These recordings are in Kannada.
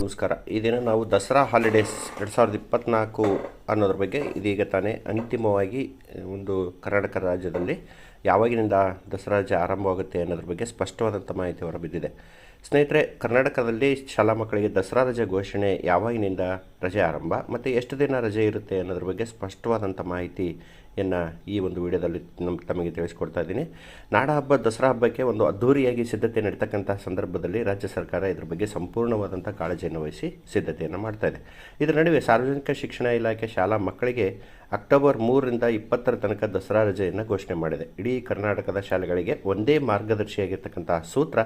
ನಮಸ್ಕಾರ. ಈ ದಿನ ನಾವು ದಸರಾ ಹಾಲಿಡೇಸ್ ಎರಡು ಸಾವಿರದ ಇಪ್ಪತ್ತ್ನಾಲ್ಕು ಅನ್ನೋದ್ರ ಬಗ್ಗೆ ಇದೀಗ ತಾನೇ ಅಂತಿಮವಾಗಿ ಒಂದು ಕರ್ನಾಟಕ ರಾಜ್ಯದಲ್ಲಿ ಯಾವಾಗಿನಿಂದ ದಸರಾ ರಜೆ ಆರಂಭವಾಗುತ್ತೆ ಅನ್ನೋದ್ರ ಬಗ್ಗೆ ಸ್ಪಷ್ಟವಾದಂಥ ಮಾಹಿತಿ ಹೊರಬಿದ್ದಿದೆ. ಸ್ನೇಹಿತರೆ, ಕರ್ನಾಟಕದಲ್ಲಿ ಶಾಲಾ ಮಕ್ಕಳಿಗೆ ದಸರಾ ರಜೆ ಘೋಷಣೆ ಯಾವಾಗಿನಿಂದ ರಜೆ ಆರಂಭ ಮತ್ತು ಎಷ್ಟು ದಿನ ರಜೆ ಇರುತ್ತೆ ಅನ್ನೋದ್ರ ಬಗ್ಗೆ ಸ್ಪಷ್ಟವಾದಂಥ ಮಾಹಿತಿಯನ್ನು ಈ ಒಂದು ವಿಡಿಯೋದಲ್ಲಿ ನಮ್ಮ ತಮಗೆ ತಿಳಿಸ್ಕೊಡ್ತಾ ಇದ್ದೀನಿ. ನಾಡ ಹಬ್ಬ, ದಸರಾ ಹಬ್ಬಕ್ಕೆ ಒಂದು ಅದ್ಧೂರಿಯಾಗಿ ಸಿದ್ಧತೆ ನಡೀತಕ್ಕಂಥ ಸಂದರ್ಭದಲ್ಲಿ ರಾಜ್ಯ ಸರ್ಕಾರ ಇದ್ರ ಬಗ್ಗೆ ಸಂಪೂರ್ಣವಾದಂಥ ಕಾಳಜಿಯನ್ನು ವಹಿಸಿ ಸಿದ್ಧತೆಯನ್ನು ಮಾಡ್ತಾ ಇದೆ. ಇದರ ನಡುವೆ ಸಾರ್ವಜನಿಕ ಶಿಕ್ಷಣ ಇಲಾಖೆ ಶಾಲಾ ಮಕ್ಕಳಿಗೆ ಅಕ್ಟೋಬರ್ ಮೂರರಿಂದ ಇಪ್ಪತ್ತರ ತನಕ ದಸರಾ ರಜೆಯನ್ನು ಘೋಷಣೆ ಮಾಡಿದೆ. ಇಡೀ ಕರ್ನಾಟಕದ ಶಾಲೆಗಳಿಗೆ ಒಂದೇ ಮಾರ್ಗದರ್ಶಿಯಾಗಿರ್ತಕ್ಕಂತಹ ಸೂತ್ರ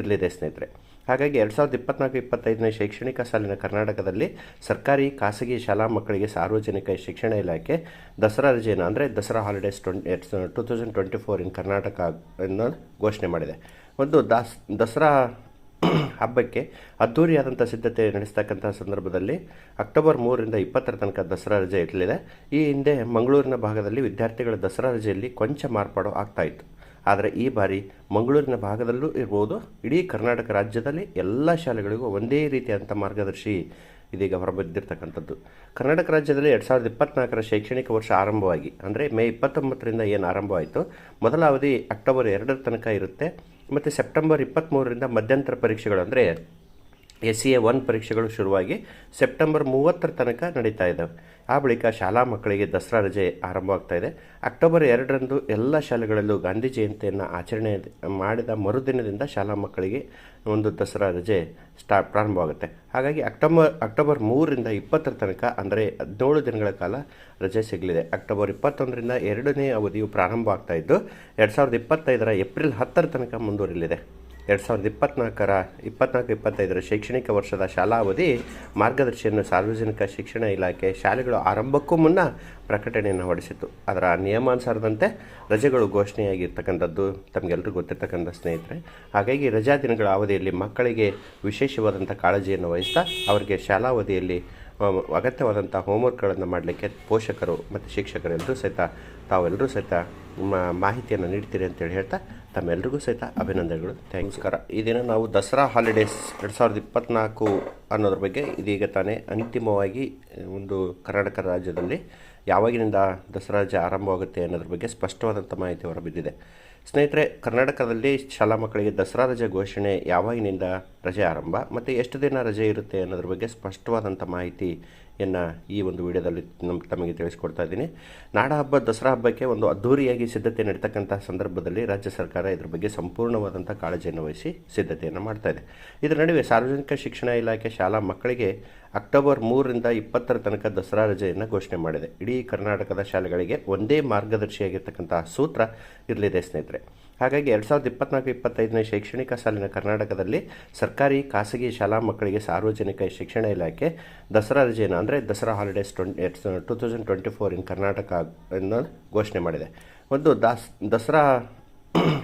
ಇರಲಿದೆ ಸ್ನೇಹಿತರೆ. ಹಾಗಾಗಿ ಎರಡು ಸಾವಿರದ ಇಪ್ಪತ್ನಾಲ್ಕು ಇಪ್ಪತ್ತೈದನೇ ಶೈಕ್ಷಣಿಕ ಸಾಲಿನ ಕರ್ನಾಟಕದಲ್ಲಿ ಸರ್ಕಾರಿ, ಖಾಸಗಿ ಶಾಲಾ ಮಕ್ಕಳಿಗೆ ಸಾರ್ವಜನಿಕ ಶಿಕ್ಷಣ ಇಲಾಖೆ ದಸರಾ ರಜೆಯನ್ನು ಅಂದರೆ Dasara holidays twenty two thousand twenty four in Karnataka ಘೋಷಣೆ ಮಾಡಿದೆ. ಒಂದು ದಾಸ್, ದಸರಾ ಹಬ್ಬಕ್ಕೆ ಅದ್ದೂರಿಯಾದಂಥ ಸಿದ್ಧತೆ ನಡೆಸ್ತಕ್ಕಂಥ ಸಂದರ್ಭದಲ್ಲಿ ಅಕ್ಟೋಬರ್ ಮೂರರಿಂದ ಇಪ್ಪತ್ತರ ತನಕ ದಸರಾ ರಜೆ ಇರಲಿದೆ. ಈ ಹಿಂದೆ ಮಂಗಳೂರಿನ ಭಾಗದಲ್ಲಿ ವಿದ್ಯಾರ್ಥಿಗಳ ದಸರಾ ರಜೆಯಲ್ಲಿ ಕೊಂಚ ಮಾರ್ಪಾಡು ಆಗ್ತಾ ಇತ್ತು. ಆದರೆ ಈ ಬಾರಿ ಮಂಗಳೂರಿನ ಭಾಗದಲ್ಲೂ ಇರ್ಬೋದು. ಇಡೀ ಕರ್ನಾಟಕ ರಾಜ್ಯದಲ್ಲಿ ಎಲ್ಲ ಶಾಲೆಗಳಿಗೂ ಒಂದೇ ರೀತಿಯಾದಂಥ ಮಾರ್ಗದರ್ಶಿ ಇದೀಗ ಹೊರಬಿದ್ದಿರ್ತಕ್ಕಂಥದ್ದು. ಕರ್ನಾಟಕ ರಾಜ್ಯದಲ್ಲಿ ಎರಡು ಸಾವಿರದ ಇಪ್ಪತ್ನಾಲ್ಕರ ಶೈಕ್ಷಣಿಕ ವರ್ಷ ಆರಂಭವಾಗಿ, ಅಂದರೆ ಮೇ ಇಪ್ಪತ್ತೊಂಬತ್ತರಿಂದ ಏನು ಆರಂಭವಾಯಿತು ಮೊದಲ ಅವಧಿ ಅಕ್ಟೋಬರ್ ಎರಡರ ತನಕ ಇರುತ್ತೆ. ಮತ್ತು ಸೆಪ್ಟೆಂಬರ್ ಇಪ್ಪತ್ತ್ಮೂರರಿಂದ ಮಧ್ಯಂತರ ಪರೀಕ್ಷೆಗಳು ಅಂದರೆ ಎಸ್ ಸಿ ಎ ಒನ್ ಪರೀಕ್ಷೆಗಳು ಶುರುವಾಗಿ ಸೆಪ್ಟೆಂಬರ್ ಮೂವತ್ತರ ತನಕ ನಡೀತಾ ಇದ್ದಾವೆ. ಆ ಬಳಿಕ ಶಾಲಾ ಮಕ್ಕಳಿಗೆ ದಸರಾ ರಜೆ ಆರಂಭವಾಗ್ತಾ ಇದೆ. ಅಕ್ಟೋಬರ್ ಎರಡರಂದು ಎಲ್ಲ ಶಾಲೆಗಳಲ್ಲೂ ಗಾಂಧಿ ಜಯಂತಿಯನ್ನು ಆಚರಣೆ ಮಾಡಿದ ಮರುದಿನದಿಂದ ಶಾಲಾ ಮಕ್ಕಳಿಗೆ ಒಂದು ದಸರಾ ರಜೆ ಸ್ಟಾ, ಪ್ರಾರಂಭವಾಗುತ್ತೆ. ಹಾಗಾಗಿ ಅಕ್ಟೋಬರ್ ಅಕ್ಟೋಬರ್ ಮೂರರಿಂದ ಇಪ್ಪತ್ತರ ತನಕ ಅಂದರೆ ಹದಿನೇಳು ದಿನಗಳ ಕಾಲ ರಜೆ ಸಿಗಲಿದೆ. ಅಕ್ಟೋಬರ್ ಇಪ್ಪತ್ತೊಂದರಿಂದ ಎರಡನೇ ಅವಧಿಯು ಪ್ರಾರಂಭ ಆಗ್ತಾ ಇದ್ದು, ಎರಡು ಸಾವಿರದ ಇಪ್ಪತ್ತೈದರ ಏಪ್ರಿಲ್ ಹತ್ತರ ತನಕ ಮುಂದುವರಿಲಿದೆ ಎರಡು ಸಾವಿರದ ಇಪ್ಪತ್ನಾಲ್ಕರ, ಇಪ್ಪತ್ನಾಲ್ಕು, ಇಪ್ಪತ್ತೈದರ ಶೈಕ್ಷಣಿಕ ವರ್ಷದ ಶಾಲಾ ಅವಧಿ ಮಾರ್ಗದರ್ಶಿಯನ್ನು ಸಾರ್ವಜನಿಕ ಶಿಕ್ಷಣ ಇಲಾಖೆ ಶಾಲೆಗಳು ಆರಂಭಕ್ಕೂ ಮುನ್ನ ಪ್ರಕಟಣೆಯನ್ನು ಹೊರಡಿಸಿತ್ತು. ಅದರ ನಿಯಮಾನುಸಾರದಂತೆ ರಜೆಗಳು ಘೋಷಣೆಯಾಗಿರ್ತಕ್ಕಂಥದ್ದು ತಮಗೆಲ್ಲರಿಗೂ ಗೊತ್ತಿರ್ತಕ್ಕಂಥ ಸ್ನೇಹಿತರೆ. ಹಾಗಾಗಿ ರಜಾ ದಿನಗಳ ಅವಧಿಯಲ್ಲಿ ಮಕ್ಕಳಿಗೆ ವಿಶೇಷವಾದಂಥ ಕಾಳಜಿಯನ್ನು ವಹಿಸ್ತಾ ಅವರಿಗೆ ಶಾಲಾ ಅವಧಿಯಲ್ಲಿ ಅಗತ್ಯವಾದಂಥ ಹೋಮ್ವರ್ಕ್ಗಳನ್ನು ಮಾಡಲಿಕ್ಕೆ ಪೋಷಕರು ಮತ್ತು ಶಿಕ್ಷಕರೆಲ್ಲರೂ ಸಹಿತ ತಾವೆಲ್ಲರೂ ಸಹಿತ ಮಾಹಿತಿಯನ್ನು ನೀಡ್ತೀರಿ ಅಂತೇಳಿ ಹೇಳ್ತಾ ತಮ್ಮೆಲ್ಲರಿಗೂ ಸಹಿತ ಅಭಿನಂದನೆಗಳು. ಥ್ಯಾಂಕ್ಸ್ಕಾರ ಈ ದಿನ ನಾವು ದಸರಾ ಹಾಲಿಡೇಸ್ ಎರಡು ಸಾವಿರದ ಇಪ್ಪತ್ತ್ನಾಲ್ಕು ಅನ್ನೋದ್ರ ಬಗ್ಗೆ ಇದೀಗ ತಾನೇ ಅಂತಿಮವಾಗಿ ಒಂದು ಕರ್ನಾಟಕ ರಾಜ್ಯದಲ್ಲಿ ಯಾವಾಗಿನಿಂದ ದಸರಾ ರಾಜ್ಯ ಆರಂಭವಾಗುತ್ತೆ ಅನ್ನೋದ್ರ ಬಗ್ಗೆ ಸ್ಪಷ್ಟವಾದಂಥ ಮಾಹಿತಿ ಹೊರಬಿದ್ದಿದೆ. ಸ್ನೇಹಿತರೆ, ಕರ್ನಾಟಕದಲ್ಲಿ ಶಾಲಾ ಮಕ್ಕಳಿಗೆ ದಸರಾ ರಜೆ ಘೋಷಣೆ ಯಾವಾಗಿನಿಂದ ರಜೆ ಆರಂಭ ಮತ್ತು ಎಷ್ಟು ದಿನ ರಜೆ ಇರುತ್ತೆ ಅನ್ನೋದ್ರ ಬಗ್ಗೆ ಸ್ಪಷ್ಟವಾದಂಥ ಮಾಹಿತಿಯನ್ನು ಈ ಒಂದು ವಿಡಿಯೋದಲ್ಲಿ ನಮ್ಮ ತಮಗೆ ತಿಳಿಸ್ಕೊಡ್ತಾ ಇದ್ದೀನಿ. ನಾಡ ಹಬ್ಬ, ದಸರಾ ಹಬ್ಬಕ್ಕೆ ಒಂದು ಅದ್ಧೂರಿಯಾಗಿ ಸಿದ್ಧತೆ ನಡೀತಕ್ಕಂಥ ಸಂದರ್ಭದಲ್ಲಿ ರಾಜ್ಯ ಸರ್ಕಾರ ಇದ್ರ ಬಗ್ಗೆ ಸಂಪೂರ್ಣವಾದಂಥ ಕಾಳಜಿಯನ್ನು ವಹಿಸಿ ಸಿದ್ಧತೆಯನ್ನು ಮಾಡ್ತಾ ಇದೆ. ಇದರ ನಡುವೆ ಸಾರ್ವಜನಿಕ ಶಿಕ್ಷಣ ಇಲಾಖೆ ಶಾಲಾ ಮಕ್ಕಳಿಗೆ ಅಕ್ಟೋಬರ್ ಮೂರರಿಂದ ಇಪ್ಪತ್ತರ ತನಕ ದಸರಾ ರಜೆಯನ್ನು ಘೋಷಣೆ ಮಾಡಿದೆ. ಇಡೀ ಕರ್ನಾಟಕದ ಶಾಲೆಗಳಿಗೆ ಒಂದೇ ಮಾರ್ಗದರ್ಶಿಯಾಗಿರ್ತಕ್ಕಂಥ ಸೂತ್ರ ಇರಲಿದೆ ಸ್ನೇಹಿತರೆ. ಹಾಗಾಗಿ ಎರಡು ಸಾವಿರದ ಇಪ್ಪತ್ನಾಲ್ಕು ಇಪ್ಪತ್ತೈದನೇ ಶೈಕ್ಷಣಿಕ ಸಾಲಿನ ಕರ್ನಾಟಕದಲ್ಲಿ ಸರ್ಕಾರಿ, ಖಾಸಗಿ ಶಾಲಾ ಮಕ್ಕಳಿಗೆ ಸಾರ್ವಜನಿಕ ಶಿಕ್ಷಣ ಇಲಾಖೆ ದಸರಾ ರಜೆಯನ್ನು ಅಂದರೆ Dasara holidays twenty two thousand twenty four in Karnataka ಘೋಷಣೆ ಮಾಡಿದೆ. ಒಂದು ದಾಸ್, ದಸರಾ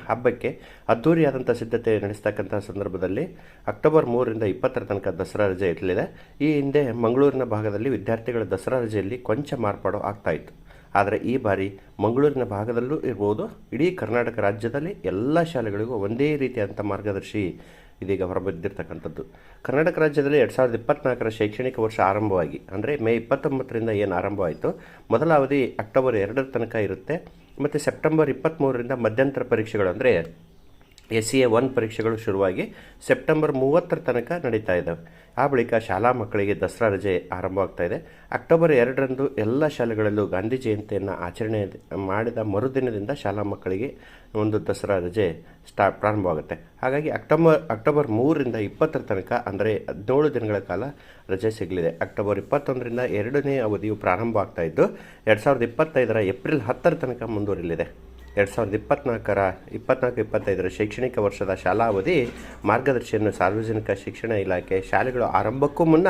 ಹಬ್ಬಕ್ಕೆ ಅದ್ಧೂರಿಯಾದಂಥ ಸಿದ್ಧತೆ ನಡೆಸ್ತಕ್ಕಂಥ ಸಂದರ್ಭದಲ್ಲಿ ಅಕ್ಟೋಬರ್ ಮೂರರಿಂದ ಇಪ್ಪತ್ತರ ತನಕ ದಸರಾ ರಜೆ ಇರಲಿದೆ. ಈ ಹಿಂದೆ ಮಂಗಳೂರಿನ ಭಾಗದಲ್ಲಿ ವಿದ್ಯಾರ್ಥಿಗಳ ದಸರಾ ರಜೆಯಲ್ಲಿ ಕೊಂಚ ಮಾರ್ಪಾಡು ಆಗ್ತಾಯಿತ್ತು ಆದರೆ ಈ ಬಾರಿ ಮಂಗಳೂರಿನ ಭಾಗದಲ್ಲೂ ಇರ್ಬೋದು. ಇಡೀ ಕರ್ನಾಟಕ ರಾಜ್ಯದಲ್ಲಿ ಎಲ್ಲ ಶಾಲೆಗಳಿಗೂ ಒಂದೇ ರೀತಿಯಾದಂಥ ಮಾರ್ಗದರ್ಶಿ ಇದೀಗ ಹೊರಬಿದ್ದಿರ್ತಕ್ಕಂಥದ್ದು ಕರ್ನಾಟಕ ರಾಜ್ಯದಲ್ಲಿ ಎರಡು ಸಾವಿರದ ಇಪ್ಪತ್ನಾಲ್ಕರ ಶೈಕ್ಷಣಿಕ ವರ್ಷ ಆರಂಭವಾಗಿ, ಅಂದರೆ ಮೇ ಇಪ್ಪತ್ತೊಂಬತ್ತರಿಂದ ಏನು ಆರಂಭವಾಯಿತು ಮೊದಲ ಅವಧಿ ಅಕ್ಟೋಬರ್ ಎರಡರ ತನಕ ಇರುತ್ತೆ. ಮತ್ತು ಸೆಪ್ಟೆಂಬರ್ ಇಪ್ಪತ್ತ್ಮೂರರಿಂದ ಮಧ್ಯಂತರ ಪರೀಕ್ಷೆಗಳು ಅಂದರೆ ಎಸ್ ಸಿ ಎ ಒನ್ ಪರೀಕ್ಷೆಗಳು ಶುರುವಾಗಿ ಸೆಪ್ಟೆಂಬರ್ ಮೂವತ್ತರ ತನಕ ನಡೀತಾ ಇದ್ದಾವೆ ಆ ಬಳಿಕ ಶಾಲಾ ಮಕ್ಕಳಿಗೆ ದಸರಾ ರಜೆ ಆರಂಭವಾಗ್ತಾ ಇದೆ. ಅಕ್ಟೋಬರ್ ಎರಡರಂದು ಎಲ್ಲ ಶಾಲೆಗಳಲ್ಲೂ ಗಾಂಧಿ ಜಯಂತಿಯನ್ನು ಆಚರಣೆ ಮಾಡಿದ ಮರುದಿನದಿಂದ ಶಾಲಾ ಮಕ್ಕಳಿಗೆ ಒಂದು ದಸರಾ ರಜೆ ಸ್ಟಾ ಪ್ರಾರಂಭವಾಗುತ್ತೆ. ಹಾಗಾಗಿ ಅಕ್ಟೋಬರ್ ಅಕ್ಟೋಬರ್ ಮೂರರಿಂದ ಇಪ್ಪತ್ತರ ತನಕ, ಅಂದರೆ ಹದಿನೇಳು ದಿನಗಳ ಕಾಲ ರಜೆ ಸಿಗಲಿದೆ. ಅಕ್ಟೋಬರ್ ಇಪ್ಪತ್ತೊಂದರಿಂದ ಎರಡನೇ ಅವಧಿಯು ಪ್ರಾರಂಭ ಆಗ್ತಾ ಇದ್ದು, ಎರಡು ಸಾವಿರದ ಇಪ್ಪತ್ತೈದರ ಏಪ್ರಿಲ್ ಹತ್ತರ ತನಕ ಮುಂದುವರಿಲಿದೆ ಎರಡು ಸಾವಿರದ ಇಪ್ಪತ್ನಾಲ್ಕರ, ಇಪ್ಪತ್ನಾಲ್ಕು, ಇಪ್ಪತ್ತೈದರ ಶೈಕ್ಷಣಿಕ ವರ್ಷದ ಶಾಲಾ ಅವಧಿ ಮಾರ್ಗದರ್ಶಿಯನ್ನು ಸಾರ್ವಜನಿಕ ಶಿಕ್ಷಣ ಇಲಾಖೆ ಶಾಲೆಗಳು ಆರಂಭಕ್ಕೂ ಮುನ್ನ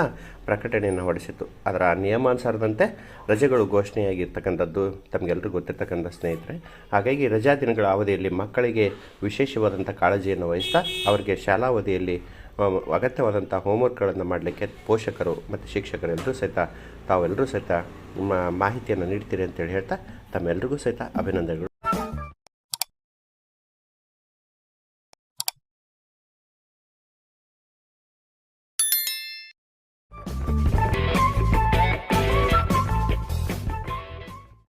ಪ್ರಕಟಣೆಯನ್ನು ಹೊರಡಿಸಿತ್ತು. ಅದರ ನಿಯಮಾನುಸಾರದಂತೆ ರಜೆಗಳು ಘೋಷಣೆಯಾಗಿರ್ತಕ್ಕಂಥದ್ದು ತಮಗೆಲ್ಲರಿಗೂ ಗೊತ್ತಿರ್ತಕ್ಕಂಥ ಸ್ನೇಹಿತರೆ. ಹಾಗಾಗಿ ರಜಾ ದಿನಗಳ ಅವಧಿಯಲ್ಲಿ ಮಕ್ಕಳಿಗೆ ವಿಶೇಷವಾದಂಥ ಕಾಳಜಿಯನ್ನು ವಹಿಸ್ತಾ ಅವರಿಗೆ ಶಾಲಾ ಅವಧಿಯಲ್ಲಿ ಅಗತ್ಯವಾದಂಥ ಹೋಮ್ವರ್ಕ್ಗಳನ್ನು ಮಾಡಲಿಕ್ಕೆ ಪೋಷಕರು ಮತ್ತು ಶಿಕ್ಷಕರೆಲ್ಲರೂ ಸಹಿತ, ತಾವೆಲ್ಲರೂ ಸಹಿತ ಮಾಹಿತಿಯನ್ನು ನೀಡ್ತೀರಿ ಅಂತೇಳಿ ಹೇಳ್ತಾ ತಮ್ಮೆಲ್ಲರಿಗೂ ಸಹಿತ ಅಭಿನಂದನೆಗಳು.